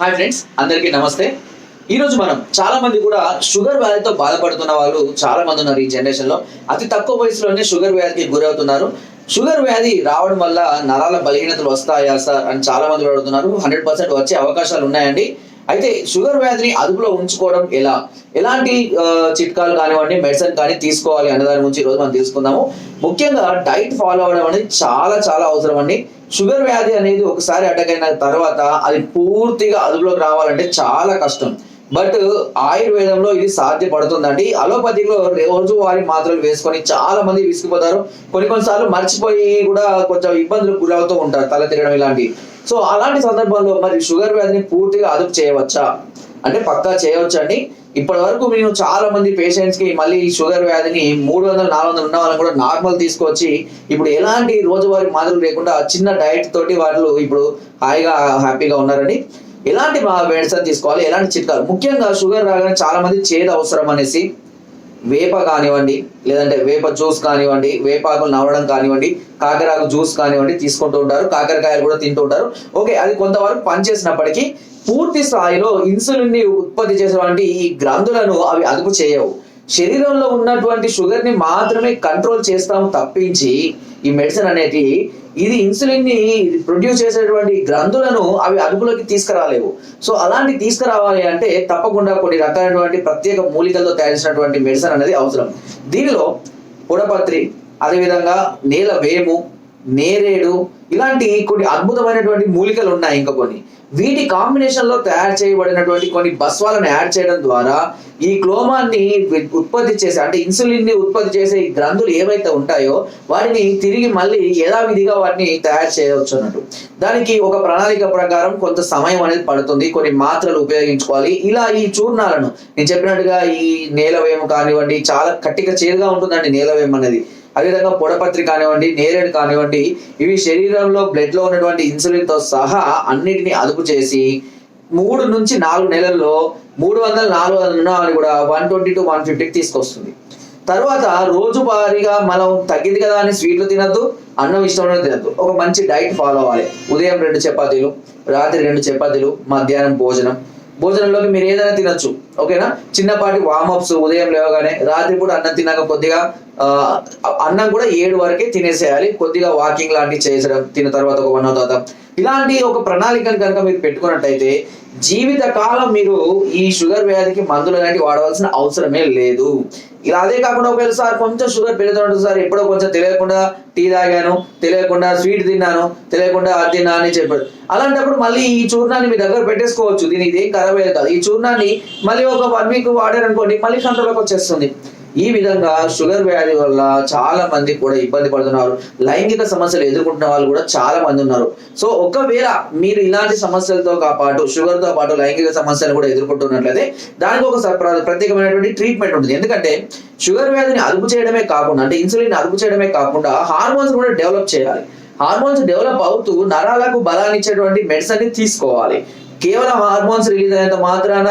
Hi friends అందరికీ నమస్తే. ఈరోజు మనం చాలా మంది కూడా షుగర్ వ్యాధితో బాధపడుతున్న వాళ్ళు చాలా మంది ఉన్నారు ఈ జనరేషన్లో. అతి తక్కువ వయసులోనే షుగర్ వ్యాధికి గురవుతున్నారు. షుగర్ వ్యాధి రావడం వల్ల నరాల బలహీనతలు వస్తాయా సార్ అని చాలా మంది అడుగుతున్నారు. హండ్రెడ్ పర్సెంట్ వచ్చే అవకాశాలు ఉన్నాయండి. అయితే షుగర్ వ్యాధిని అదుపులో ఉంచుకోవడం ఎలా? ఎలాంటి చిట్కాలు కానివ్వండి మెడిసిన్ కానీ తీసుకోవాలి అనే దాని గురించి ఈరోజు రోజు మనం తీసుకుందాము ముఖ్యంగా డైట్ ఫాలో అవ్వడం అనేది చాలా చాలా అవసరం అండి. షుగర్ వ్యాధి అనేది ఒకసారి అటాక్ అయిన తర్వాత అది పూర్తిగా అదుపులోకి రావాలంటే చాలా కష్టం. బట్ ఆయుర్వేదంలో ఇది సాధ్యపడుతుందండి. అలోపతిలో రోజు వారి మాత్రలు వేసుకొని చాలా మంది విసిగిపోతారు. కొన్ని కొన్నిసార్లు మర్చిపోయి కూడా కొంచెం ఇబ్బందులు గురవుతూ ఉంటారు తల తిరగడం ఇలాంటి సో అలాంటి సందర్భాల్లో మరి షుగర్ వ్యాధిని పూర్తిగా అదుపు చేయవచ్చా? అంటే పక్కా చేయవచ్చండి ఇప్పటి వరకు మేము చాలా మంది పేషెంట్స్కి మళ్ళీ షుగర్ వ్యాధిని మూడు వందలు నాలుగు వందలు ఉన్న వాళ్ళని కూడా నార్మల్ తీసుకొచ్చి ఇప్పుడు ఎలాంటి రోజువారి మాదిరి లేకుండా చిన్న డైట్ తోటి వాళ్ళు ఇప్పుడు హాయిగా హ్యాపీగా ఉన్నారండి. ఎలాంటి మెడిసిన్ తీసుకోవాలి? ఎలాంటి చిట్కాలు? ముఖ్యంగా షుగర్ రాగానే చాలా మంది చేదు అవసరం అనేసి వేప కానివ్వండి లేదంటే వేప జ్యూస్ కానివ్వండి వేపాకులు నవ్వడం కానివ్వండి కాకరాకు జ్యూస్ కానివ్వండి తీసుకుంటూ ఉంటారు కాకరకాయలు కూడా తింటూ ఉంటారు. ఓకే అది కొంతవరకు పనిచేసినప్పటికీ పూర్తి స్థాయిలో ఇన్సులిన్ని ఉత్పత్తి చేసేటువంటి ఈ గ్రంథులను అవి అదుపు చేయవు. శరీరంలో ఉన్నటువంటి షుగర్ని మాత్రమే కంట్రోల్ చేస్తాం తప్పించి ఈ మెడిసిన్ అనేది ఇది ఇన్సులిన్ని ప్రొడ్యూస్ చేసేటువంటి గ్రంథులను అవి అదుపులోకి తీసుకురాలేవు. సో అలాంటి తీసుకురావాలి అంటే తప్పకుండా కొన్ని రకాలైనటువంటి ప్రత్యేక మూలికలతో తయారు చేసినటువంటి మెడిసిన్ అనేది అవసరం. దీనిలో పుడపత్రి అదేవిధంగా నేల వేము నేరేడు ఇలాంటి కొన్ని అద్భుతమైనటువంటి మూలికలు ఉన్నాయి ఇంకా కొన్ని. వీటి కాంబినేషన్లో తయారు చేయబడినటువంటి కొన్ని బస్వాలను యాడ్ చేయడం ద్వారా ఈ క్లోమాన్ని ఉత్పత్తి చేసే అంటే ఇన్సులిన్ని ఉత్పత్తి చేసే ఈ గ్రంథులు ఏవైతే ఉంటాయో వాటిని తిరిగి మళ్ళీ యథావిధిగా వాటిని తయారు చేయవచ్చు అన్నట్టు. దానికి ఒక ప్రణాళిక ప్రకారం కొంత సమయం అనేది పడుతుంది కొన్ని మాత్రలు ఉపయోగించుకోవాలి. ఇలా ఈ చూర్ణాలను నేను చెప్పినట్టుగా ఈ నేలవేము కానివ్వండి చాలా కట్టిగా చేదుగా ఉంటుందండి నేలవేము అనేది. అదేవిధంగా పొడపత్రి కానివ్వండి నేరేడు కానివ్వండి ఇవి శరీరంలో బ్లడ్లో ఉన్నటువంటి ఇన్సులిన్తో సహా అన్నిటిని అదుపు చేసి మూడు నుంచి నాలుగు నెలల్లో మూడు వందల నాలుగు వందల ఉన్నామని కూడా వన్ ట్వంటీ టు వన్ ఫిఫ్టీకి తీసుకొస్తుంది. తర్వాత రోజువారీగా మనం తగ్గింది కదా అని స్వీట్లు తినద్దు అన్నం ఇష్టమైన తినద్దు. ఒక మంచి డైట్ ఫాలో అవ్వాలి. ఉదయం రెండు చపాతీలు రాత్రి రెండు చపాతీలు మధ్యాహ్నం భోజనం. భోజనంలోకి మీరు ఏదైనా తినొచ్చు ఓకేనా? చిన్నపాటి వామప్స్ ఉదయం లేవగానే రాత్రి కూడా అన్నం తిన్నాక కొద్దిగా అన్నం కూడా ఏడు వరకే తినేసేయాలి. కొద్దిగా వాకింగ్ లాంటివి చేసడం తిన్న తర్వాత ఒక వన్ తర్వాత ఇలాంటి ఒక ప్రణాళికను కనుక మీరు పెట్టుకున్నట్టయితే జీవిత కాలం మీరు ఈ షుగర్ వ్యాధికి మందులు లాంటివి వాడవలసిన అవసరమే లేదు. ఇలా అదే కాకుండా ఒకవేళ సార్ కొంచెం షుగర్ పెరుగుతుంటుంది సార్ ఎప్పుడో కొంచెం తెలియకుండా టీ తాగాను తెలియకుండా స్వీట్ తిన్నాను తెలియకుండా అది తిన్నా అని చెప్పారు. అలాంటప్పుడు మళ్ళీ ఈ చూర్ణాన్ని మీ దగ్గర పెట్టేసుకోవచ్చు. దీని ఇదేం ఖరాబ్ అయ్యేది కాదు. ఈ చూర్ణాన్ని మళ్ళీ ఒక వన్ వీక్ వాడారనుకోండి మళ్ళీ కంట్రోల్లోకి వచ్చేస్తుంది. ఈ విధంగా షుగర్ వ్యాధి వల్ల చాలా మంది కూడా ఇబ్బంది పడుతున్నారు. లైంగిక సమస్యలు ఎదుర్కొంటున్న వాళ్ళు కూడా చాలా మంది ఉన్నారు. సో ఒకవేళ మీరు ఇలాంటి సమస్యలతో పాటు షుగర్తో పాటు లైంగిక సమస్యలు కూడా ఎదుర్కొంటున్నట్లయితే దానికి ఒక ప్రత్యేకమైనటువంటి ట్రీట్మెంట్ ఉంటుంది. ఎందుకంటే షుగర్ వ్యాధిని అదుపు చేయడమే కాకుండా అంటే ఇన్సులిన్ అదుపు చేయడమే కాకుండా హార్మోన్స్ కూడా డెవలప్ చేయాలి. హార్మోన్స్ డెవలప్ అవుతూ నరాలకు బలాన్ని ఇచ్చేటువంటి మెడిసిన్ని తీసుకోవాలి. కేవలం హార్మోన్స్ రిలీజ్ అయినంత మాత్రాన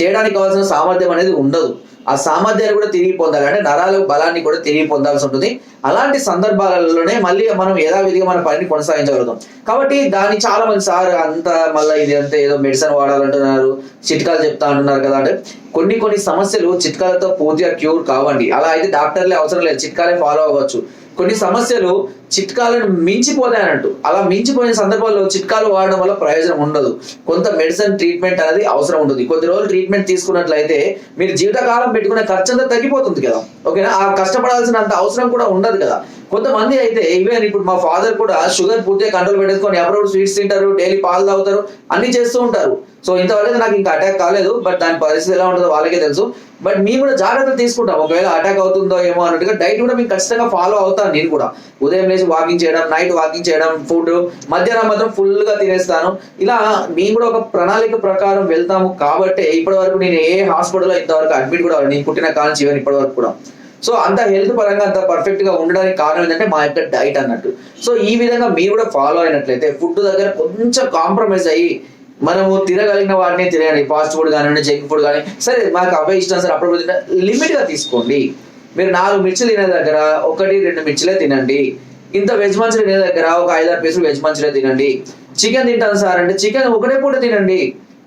చేయడానికి కావాల్సిన సామర్థ్యం అనేది ఉండదు. ఆ సామర్థ్యాన్ని కూడా తిరిగి పొందాలి. అంటే నరాల బలాన్ని కూడా తిరిగి పొందాల్సి ఉంటుంది. అలాంటి సందర్భాలలోనే మళ్ళీ మనం యథావిధిగా మన పనిని కొనసాగించగలుగుతాం. కాబట్టి దాన్ని చాలా మంది సార్ అంత మళ్ళీ ఇది అంతా ఏదో మెడిసిన్ వాడాలంటున్నారు చిట్కాలు చెప్తా అంటున్నారు కదా అంటే కొన్ని కొన్ని సమస్యలు చిట్కాలతో పూర్తిగా క్యూర్ కావండి. అలా అయితే డాక్టర్లే అవసరం లేదు. చిట్కాలే ఫాలో అవ్వచ్చు. కొన్ని సమస్యలు చిట్కాలను మించిపోతాయన్నట్టు. అలా మించిపోయిన సందర్భాల్లో చిట్కాలు వాడడం వల్ల ప్రయోజనం ఉండదు. కొంత మెడిసిన్ ట్రీట్మెంట్ అనేది అవసరం ఉంటుంది. కొద్ది రోజులు ట్రీట్మెంట్ తీసుకున్నట్లయితే మీరు జీవితకాలం పెట్టుకునే ఖర్చు అంతా తగ్గిపోతుంది కదా. ఓకేనా? ఆ కష్టపడాల్సినంత అవసరం కూడా ఉండదు కదా. కొంతమంది అయితే ఈవెన్ ఇప్పుడు మా ఫాదర్ కూడా షుగర్ పూర్తిగా కంట్రోల్ పెట్టేసుకొని ఎవరెవరు స్వీట్స్ తింటారు డైలీ పాలు తాగుతారు అన్ని చేస్తూ ఉంటారు. సో ఇంతవరకు నాకు ఇంకా అటాక్ కాలేదు బట్ దాని పరిస్థితి ఎలా ఉంటుందో వాళ్ళకే తెలుసు. బట్ మేము కూడా జాగ్రత్తలు తీసుకుంటాం. ఒకవేళ అటాక్ అవుతుందో ఏమో అన్నట్టుగా డైట్ కూడా మేము ఖచ్చితంగా ఫాలో అవుతాను నేను కూడా. ఉదయం లేచి వాకింగ్ చేయడం నైట్ వాకింగ్ చేయడం ఫుడ్ మధ్యాహ్నం మాత్రం ఫుల్గా తినేస్తాను. ఇలా మేము కూడా ఒక ప్రణాళిక ప్రకారం వెళ్తాము. కాబట్టి ఇప్పటి వరకు నేను ఏ హాస్పిటల్లో ఇంతవరకు అడ్మిట్ కూడా నేను పుట్టిన కాలం ఈవెన్ ఇప్పటి వరకు కూడా. సో అంత హెల్త్ పరంగా అంత పర్ఫెక్ట్గా ఉండడానికి కారణం ఏంటంటే మా యొక్క డైట్ అన్నట్టు. సో ఈ విధంగా మీరు కూడా ఫాలో అయినట్లయితే ఫుడ్ దగ్గర కొంచెం కాంప్రమైజ్ అయ్యి మనము తినగలిగిన వాటిని తినండి ఫాస్ట్ ఫుడ్ కానివ్వండి జంక్ ఫుడ్ కానీ సరే మాకు అవే ఇష్టం సార్. అప్పుడు లిమిట్గా తీసుకోండి. మీరు నాలుగు మిర్చిలు తినే దగ్గర ఒకటి రెండు మిర్చిలే తినండి. ఇంత వెజ్ మంచూరియా తినే దగ్గర ఒక ఐదారు పీసులు వెజ్ మంచిలే తినండి. చికెన్ తింటాను సార్ అంటే చికెన్ ఒకటే పూట తినండి.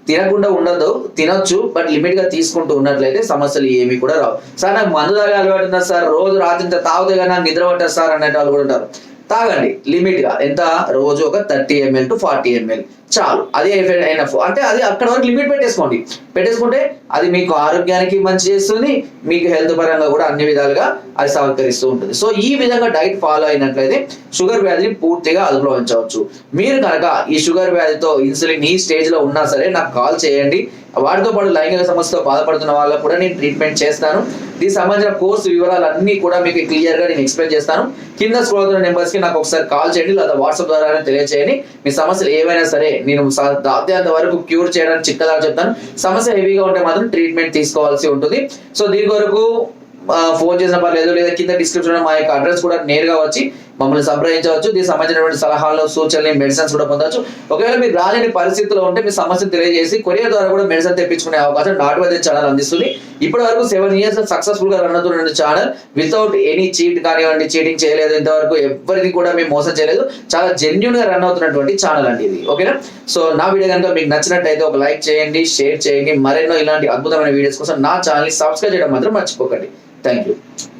తినకుండా ఉండదు తినొచ్చు బట్ లిమిట్గా తీసుకుంటూ ఉన్నట్లయితే సమస్యలు ఏమి కూడా రావు. సార్ నాకు మందు తాగే అలవాటు ఉన్నది సార్? రోజు రాత్రి ఇంత తాగుతే కానీ నాకు నిద్ర పట్టదు సార్ అనే వాళ్ళు కూడా ఉంటారు. తాగండి లిమిట్గా. ఎంత? రోజు ఒక thirty ML to forty ML చాలు. అది ఎనఫ్ అంటే అది అక్కడ వరకు లిమిట్ పెట్టేసుకోండి. పెట్టేసుకుంటే అది మీకు ఆరోగ్యానికి మంచి చేస్తుంది మీకు హెల్త్ పరంగా కూడా అన్ని విధాలుగా అది సహకరిస్తూ ఉంటుంది. సో ఈ విధంగా డైట్ ఫాలో అయినట్లయితే షుగర్ వ్యాధిని పూర్తిగా అదుపులో ఉంచవచ్చు మీరు కనుక ఈ షుగర్ వ్యాధితో ఇన్సులిన్ ఈ స్టేజ్లో ఉన్నా సరే నాకు కాల్ చేయండి. వాటితో పాటు లైంగిక సమస్యతో బాధపడుతున్న వాళ్ళకు కూడా నేను ట్రీట్మెంట్ చేస్తాను. దీనికి సంబంధించిన కోర్సు వివరాలు అన్ని కూడా మీకు క్లియర్గా నేను ఎక్స్ప్లెయిన్ చేస్తాను. కింద స్క్రోల్ నెంబర్స్కి నాకు ఒకసారి కాల్ చేయండి లేదా వాట్సాప్ ద్వారా తెలియజేయండి మీ సమస్యలు ఏవైనా సరే నేను అంత వరకు క్యూర్ చేయడానికి చిక్కదా చెప్తాను. సమస్య హెవీగా ఉంటే మాత్రం ట్రీట్మెంట్ తీసుకోవాల్సి ఉంటుంది. సో దీని వరకు ఫోన్ చేసిన పర్లేదు లేదా కింద డిస్క్రిప్షన్ మా యొక్క అడ్రస్ కూడా నేరుగా వచ్చి మమ్మల్ని సంప్రదించవచ్చు. దీనికి సంబంధించినటువంటి సలహాలు సూచనలు మెడిసిన్స్ కూడా పొందవచ్చు. ఒకవేళ మీరు రాలేని పరిస్థితిలో ఉంటే మీ సమస్యను తెలియజేసి కొరియర్ ద్వారా కూడా మెడిసిన్ తెప్పించుకునే అవకాశం నాటు వైద్య ఛానల్ అందిస్తుంది. ఇప్పటి వరకు సెవెన్ ఇయర్స్ సక్సెస్ఫుల్గా రన్ అవుతున్న ఛానల్ వితౌట్ ఎనీ చీట్ కానివ్వండి చీటింగ్ చేయలేదు. ఇంతవరకు ఎవరికి కూడా మేము మోసం చేయలేదు. చాలా జెన్యున్గా రన్ అవుతున్నటువంటి ఛానల్ అండి ఇది. ఓకేనా సో నా వీడియో కనుక మీకు నచ్చినట్టయితే ఒక లైక్ చేయండి షేర్ చేయండి. మరెన్నో ఇలాంటి అద్భుతమైన వీడియోస్ కోసం నా ఛానల్ని సబ్స్క్రైబ్ చేయడం మాత్రం మర్చిపోకండి. Thank you